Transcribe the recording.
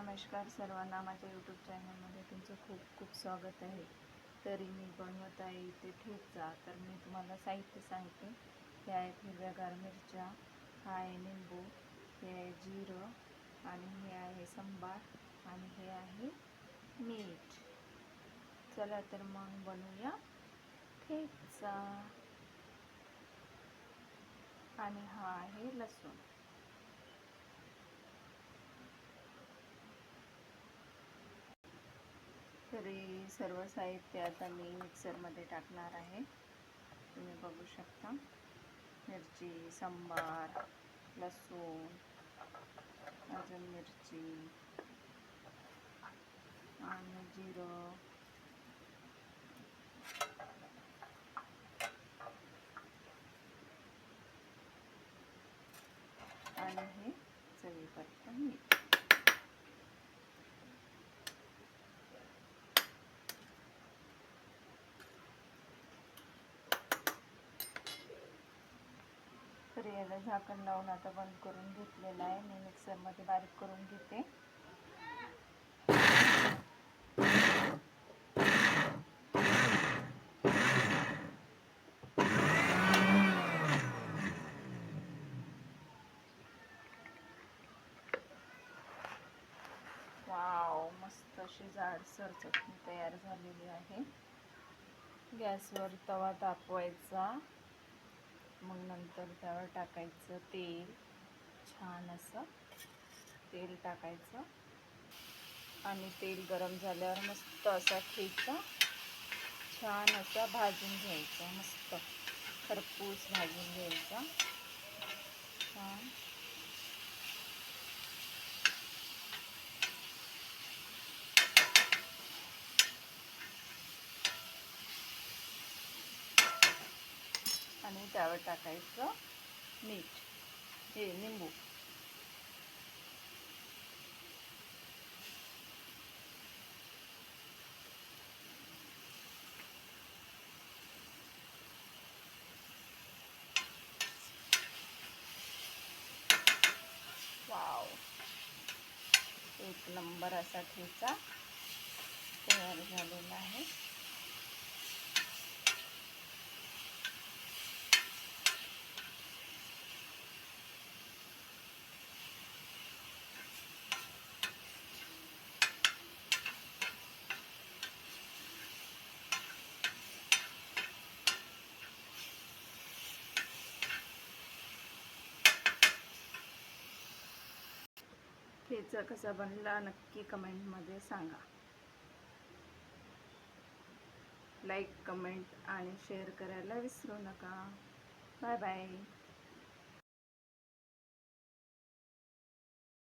नमस्कार सर्वांना माझ्या यूट्यूब चॅनलमध्ये तुमचं खूप खूप स्वागत आहे. तरी मी बनवत आहे इथे ठेचा तर मी तुम्हाला साहित्य सांगते. हे आहेत हिरव्यागार मिरच्या हा आहे निंबू हे आहे जिरं आणि हे आहे संबार आणि हे आहे मीठ. चला तर मग बनवूया ठेचा. आणि हा आहे लसूण. तरी सर्व साहित्य आता मी मिक्सरमध्ये टाकणार आहे. तुम्ही बघू शकता. मिरची सांबार लसूण अजून मिरची आणि जिरं. आणि हे चवीकरता मीठ. तर झाकण लावून आता बंद करून घेतलेलं आहे. मी मिक्सरमध्ये बारीक करून घेते. वाव मस्त अशी जाडसर चटणी तयार झालेली आहे. गॅसवर तवा तापवायचा. मग नंतर त्यावर टाकायचं तेल. छान असं तेल टाकायचं. आणि तेल गरम झाल्यावर मस्त असा ठेचा. छान असा भाजून घ्यायचा. मस्त खरपूस भाजून घ्यायचा. छान. आणि त्यावर टाकायचं मीठ हे निंबू. वाव. एक नंबर असा ठेचा तयार झालेला आहे. ठेचा कसा बनला नक्की कमेंटमध्ये सांगा. लाईक कमेंट आणि शेअर करायला विसरू नका. Bye bye